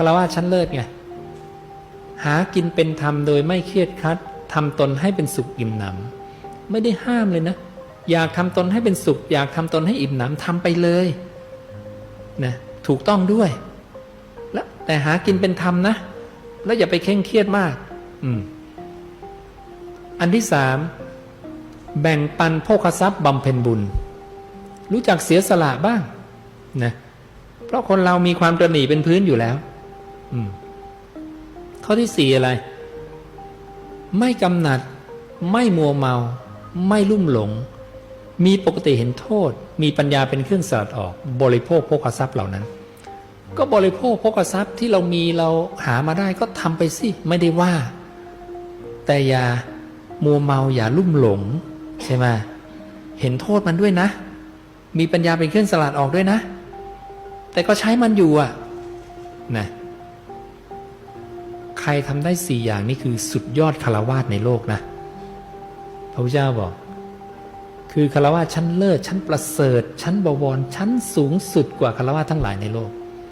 ารวะชั้นเลิศไงหากินเป็นธรรมโดยไม่เครียดคัดทำตนให้เป็นสุขอิ่มหนำไม่ได้ห้ามเลยนะ อยากทำตนให้เป็นสุข อยากทำตนให้อิ่มหนำทำไปเลยนะถูกต้องด้วย แล้วแต่หากินเป็นธรรมนะ แล้วอย่าไปเคร่งเครียดมาก อืม อันที่สามแบ่งปันโภคทรัพย์บำเพ็ญบุญ รู้จักเสียสละบ้างนะเพราะคนเรามีความตระหนี่เป็นพื้นอยู่แล้ว ข้อที่สี่อะไร ไม่กำหนัด ไม่มัวเมา ไม่ลุ่มหลง มีปกติเห็นโทษ มีปัญญาเป็นเครื่องสลัดออก บริโภคโภคทรัพย์เหล่านั้น ก็บริโภคโภคทรัพย์ที่เรามีเราหามาได้ก็ทำไปสิ ไม่ได้ว่า แต่อย่ามัวเมาอย่าลุ่มหลง ใช่ไหมเห็นโทษมันด้วยนะ มีปัญญาเป็นเครื่องสลัดออกด้วยนะ แต่ก็ใช้มันอยู่อะนะ ใครทำได้สี่อย่างนี่คือสุดยอดคารวาสในโลกนะ พระพุทธเจ้าบอก คือคารวะชั้นเลิศชั้นประเสริฐ ชั้นบวรชั้นสูงสุดกว่าคารวาสทั้งหลายในโลก